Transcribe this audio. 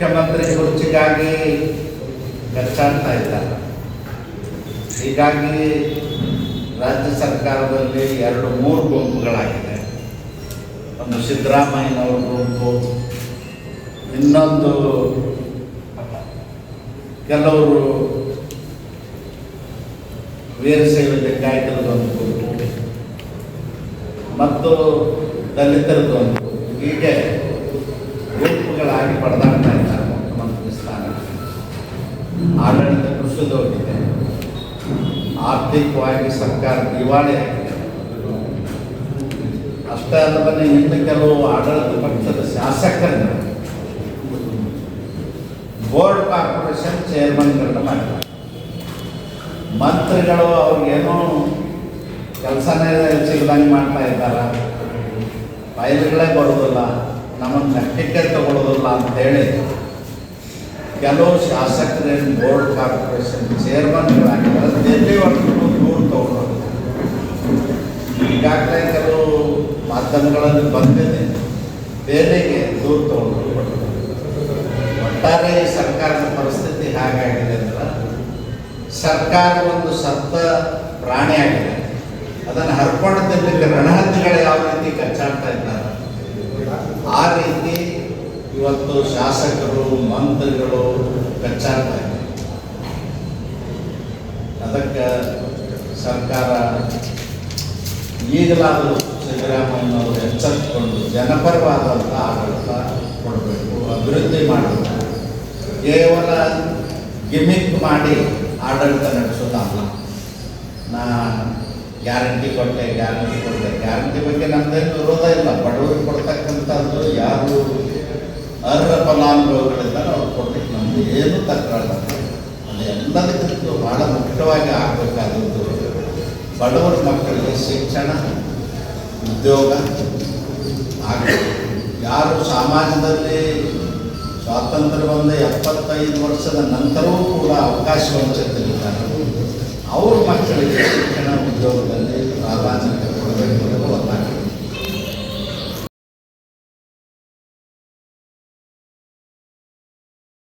ಮುಖ್ಯಮಂತ್ರಿ ಕುರ್ಚಿಗಾಗಿ ಖರ್ಚಾಗ್ತಾ ಇದ್ದಾರೆ. ಹೀಗಾಗಿ ರಾಜ್ಯ ಸರ್ಕಾರದಲ್ಲಿ ಎರಡು, ಮೂರು ಗುಂಪುಗಳಾಗಿದೆ. ಒಂದು ಸಿದ್ದರಾಮಯ್ಯನವ್ರ ಗುಂಪು, ಇನ್ನೊಂದು ಕೆಲವರು ವೀರಶೈವ ಲಿಂಗಾಯತರದೊಂದು ಗುಂಪು, ಮತ್ತು ದಲಿತರದೊಂದು ಹೀಗೆ ಗುಂಪುಗಳಾಗಿ ಪಡೆದಾಡ್ತಾ ಇದ್ದಾರೆ ಮುಖ್ಯಮಂತ್ರಿ ಸ್ಥಾನ ಆಡಳಿತ ಕುಸಿದೋಗಿದೆ ಆರ್ಥಿಕವಾಗಿ ಸರ್ಕಾರ ದಿವಾಳಿ ಆಗಿದೆ. ಅಷ್ಟೇ ಅಲ್ಲದೆ ಇನ್ನು ಕೆಲವು ಆಡಳಿತ ಪಕ್ಷದ ಶಾಸಕರನ್ನು ಬೋರ್ಡ್ ಕಾರ್ಪೊರೇಷನ್ ಚೇರ್ಮನ್ಗಳನ್ನ ಮಾಡ್ತಾರೆ. ಮಂತ್ರಿಗಳು ಅವ್ರಿಗೇನೋ ಕೆಲಸನೇ ಸಿಗದಂಗೆ ಮಾಡ್ತಾ ಇದ್ದಾರೆ? ಫೈಲ್ಗಳೇ ಬರೋದಿಲ್ಲ, ನಮ್ಮನ್ನು ಲೆಕ್ಕಕ್ಕೆ ತಗೊಳ್ಳೋದಿಲ್ಲ ಅಂತೇಳಿ ಕೆಲವು ಶಾಸಕರೇನು ಬೋರ್ಡ್ ಕಾರ್ಪೊರೇಷನ್ ಚೇರ್ಮನ್ಗಳಾಗಿದ್ದಾರೆ ಒಟ್ಟು ದೂರು ತಗೊಳ್ಳೋದು ಈಗಾಗಲೇ ಕೆಲವು ಮಾಧ್ಯಮಗಳಲ್ಲಿ ಬಂದಿದೆ. ಬೇರೆಗೆ ದೂರು ತಗೊಳ್ಳೋದು ಒಟ್ಟಾರೆ ಸರ್ಕಾರದ ಪರಿಸ್ಥಿತಿ ಹೇಗಾಗಿದೆ ಅಂದ್ರೆ, ಸರ್ಕಾರ ಒಂದು ಸತ್ತ ಪ್ರಾಣಿ ಆಗಿದೆ. ಅದನ್ನು ಹರ್ಕೊಂಡು ರಣಹದ್ದಿಗಳು ಯಾವ ರೀತಿ ಕಚ್ಚಾಡ್ತಾ ಇದ್ದಾರೆ ಆ ರೀತಿ ಇವತ್ತು ಶಾಸಕರು, ಮಂತ್ರಿಗಳು ಕಚ್ಚಾಡ್ತಾ ಇದ್ದಾರೆ ಅದಕ್ಕೆ ಸರ್ಕಾರ ಈಗಲಾದರೂ ಸಿದ್ದರಾಮಯ್ಯನವರು ಎಚ್ಚರಿಸಿಕೊಂಡು ಜನಪರವಾದಂಥ ಆಡಳಿತ ಕೊಡಬೇಕು, ಅಭಿವೃದ್ಧಿ ಮಾಡಬೇಕು. ಕೇವಲ ಗಿಮಿಕ್ ಮಾಡಿ ಆಡಳಿತ ನಡೆಸೋದಲ್ಲ. ನಾ ಗ್ಯಾರಂಟಿ ಕೊಟ್ಟೆ ಗ್ಯಾರಂಟಿ ಕೊಟ್ಟೆ. ಗ್ಯಾರಂಟಿ ಬಗ್ಗೆ ನಮ್ದೇನು ವಿರೋಧ ಇಲ್ಲ. ಅರ್ಹ ಫಲಾನುಭವಿಗಳಿದ್ದಾರೆ ಅವ್ರು ಕೊಡ್ಲಿಕ್ಕೆ ನಮ್ದು ಏನು ತಕರಾಳ ಅದು ಎಲ್ಲದಕ್ಕಿಂತ ಭಾಳ ಮುಖ್ಯವಾಗಿ ಆಗಬೇಕಾದದ್ದು ಬಡವರ ಮಕ್ಕಳಿಗೆ ಶಿಕ್ಷಣ ಉದ್ಯೋಗ ಆಗಬೇಕು ಯಾರು ಸಮಾಜದಲ್ಲಿ ಸ್ವಾತಂತ್ರ್ಯ ಬಂದ ಎಪ್ಪತ್ತೈದು ವರ್ಷದ ನಂತರವೂ ಕೂಡ ಅವಕಾಶ ವಂಚಿತರಿದ್ದಾರೆ ಅವ್ರ ಮಕ್ಕಳಿಗೆ ಶಿಕ್ಷಣ ಉದ್ಯೋಗದಲ್ಲಿ ಪ್ರಾಧಾನ್ಯ